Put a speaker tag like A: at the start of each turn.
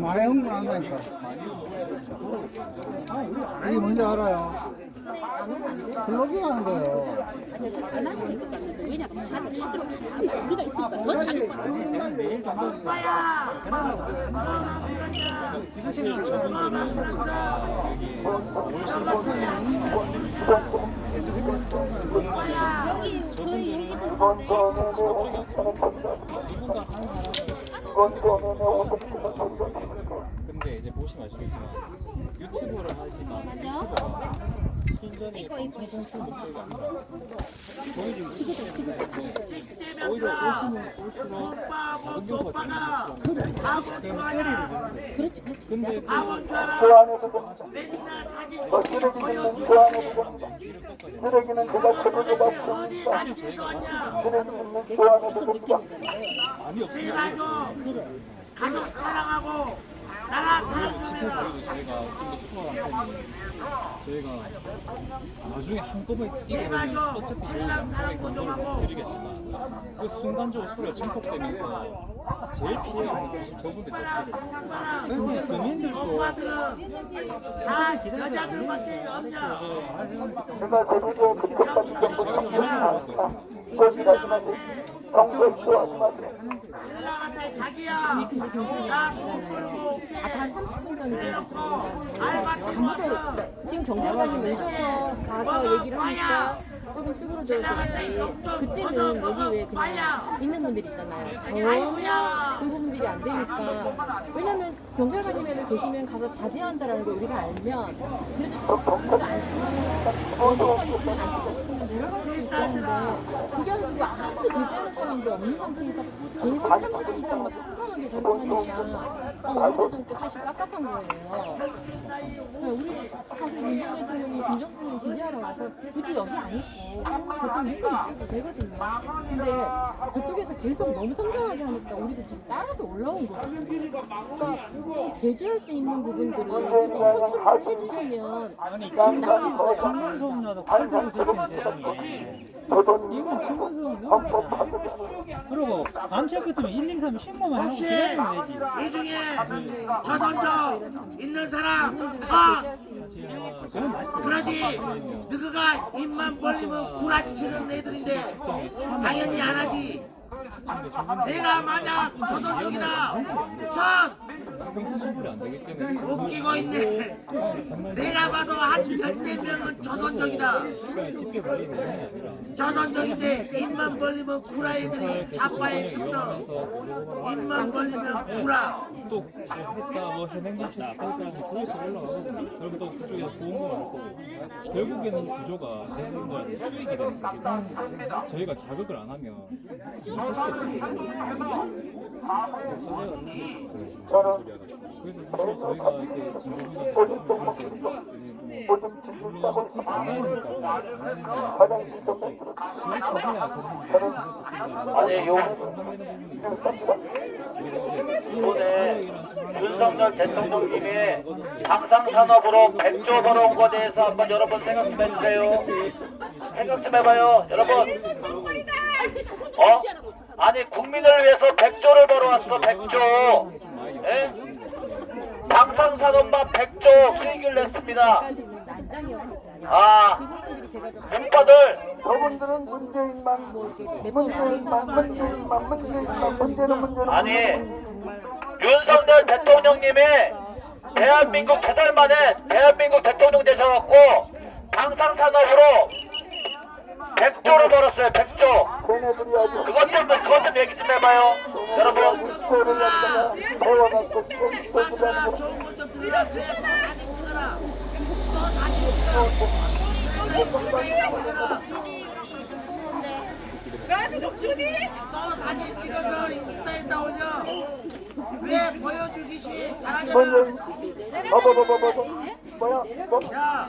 A: 많이 흥분한다니까. 이게 뭔지 알아요? 블로깅 하는 거예요.
B: 우리가 있으니까 더 자기 여기 저희 여기도
C: 근데 이제 보시면 아시겠지만 유튜브를 하지만 유튜버가 순전히 방송 수 목적이 아니라 저희 지금 오히려 오시면 올수록 작은 경우가 되는 것처럼 그냥 때리를 주는 거예요.
B: 그렇지 그렇지
C: 근데 그
D: 쓰레기는 제가.
C: 사실 저희가
B: 그래서 느끼는 거예요
C: 많이 없으면
E: 가족 사랑하고 나라 사랑하며
C: 지켜버리고 저희가 좀더 수고한 편이 저희가 나중에 한꺼번에 이겨내면 어차피 저희가 저희 건강을 드리겠지만 그 순간적으로 소리가 증폭되면서 제일 피해가 는 사실. 근데 금인들도
E: 다 여자들밖에 없냐
D: 제가 좀
C: 전화를 받고 있습니다.
D: 조심하지 마세 요. 정보 수하지 마세요.
E: 신랑한테 자기야
B: 근데 경찰이 아니잖아요 아까 한 30분 전에 들어갔잖아요 아무도 그러니까 지금 경찰관님 오셔서 가서 얘기를 하니까 조금 수그러져서지 그때는 여기 왜 그냥 있는 분들 있잖아요 전혀 그 부분들이 안 되니까 왜냐면 경찰관님에도 계시면 가서 자제한다라는 걸 우리가 알면 그래도 좀 우리가 안심하고 어디가 있으면 안 싶으면 내려갈 수 있었는데 그게 아니고 아 무도 제재하는 사람도 없는 상태에서 계속 3년 이상 막 수상하게 저렇게 하니까 어, 우리도 좀 사실 깝깝한 거예요. 네, 우리도 사실 문재인 대통령이 김정수님 지지하러 와서 굳이 여기 안 있고 보통 믿고 있어도 되거든요. 근데 저쪽에서 계속 너무 성장하게 하니까 우리도 좀 따라서 올라온 거죠. 그러니까 좀 제재할 수 있는 부분들을 조금 코치를 해주시면 좀 낫겠어요.
A: 청문소음료도 팔고 그렇게 세상에. 이건 청문소음 너무 그리고 단체 같으면 123 신고만 하고
E: 혹시
A: 되지.
E: 이 중에 저선적 있는 사람
B: 수 있는
A: 그건 맞지.
E: 그러지 너가 입만 벌리면 구라치는 애들인데 당연히 안 하지 내가 만약 조선족이다 선
C: 형사신불이 안 되기 때문에
E: 웃기고 있네 내가 봐도 한 열댓 명은
C: 아니라
E: 조선족인데 입만 벌리면 구라 애들이 자빠에 습서 입만 벌리면 구라
C: 또 했다 뭐 해낸 것이 아까까지 조회수 올라가거든요. 그럼 또 그쪽에서 보험금 할 거고 결국에는 구조가 제공자한테 수익이 되는 거지. 저희가 자극을 안 하면 이익할 수 없어요. 그래서 사실 저희가 이렇게
D: 오줌 질질 싸고 화장실 좀.
C: 저희 가봐야 저런
D: 아니, 요,
F: 오늘 윤석열 대통령님이 방산산업으로 100조 벌어온 것에 대해서 한번 여러분 생각 좀 해주세요. 생각 좀 해봐요. 여러분, 어? 아니, 국민을 위해서 100조를 벌어왔어, 100조. 예? 방산산업만 100조 수익을 냈습니다. 아, 문과들,
D: 저분들은 문재인만, 문재인만, 문재인만, 문재인만, 문제는 문제는
F: 아니, 윤석열 대통령님이 대한민국 두 달 만에 대한민국 대통령 되셔갖고 방산산업으로 100조를 벌었어요 100조
D: 쟤네들이 아주
F: 그것 때문에 그것 때문에 얘기 좀 해봐요 여러분
D: 좀
G: 나한테 좀 주니?
E: 또 사진 찍어서 인스타에다 올려 왜 보여주기시 잘하잖아
D: 뭐야, 뭐,
E: 야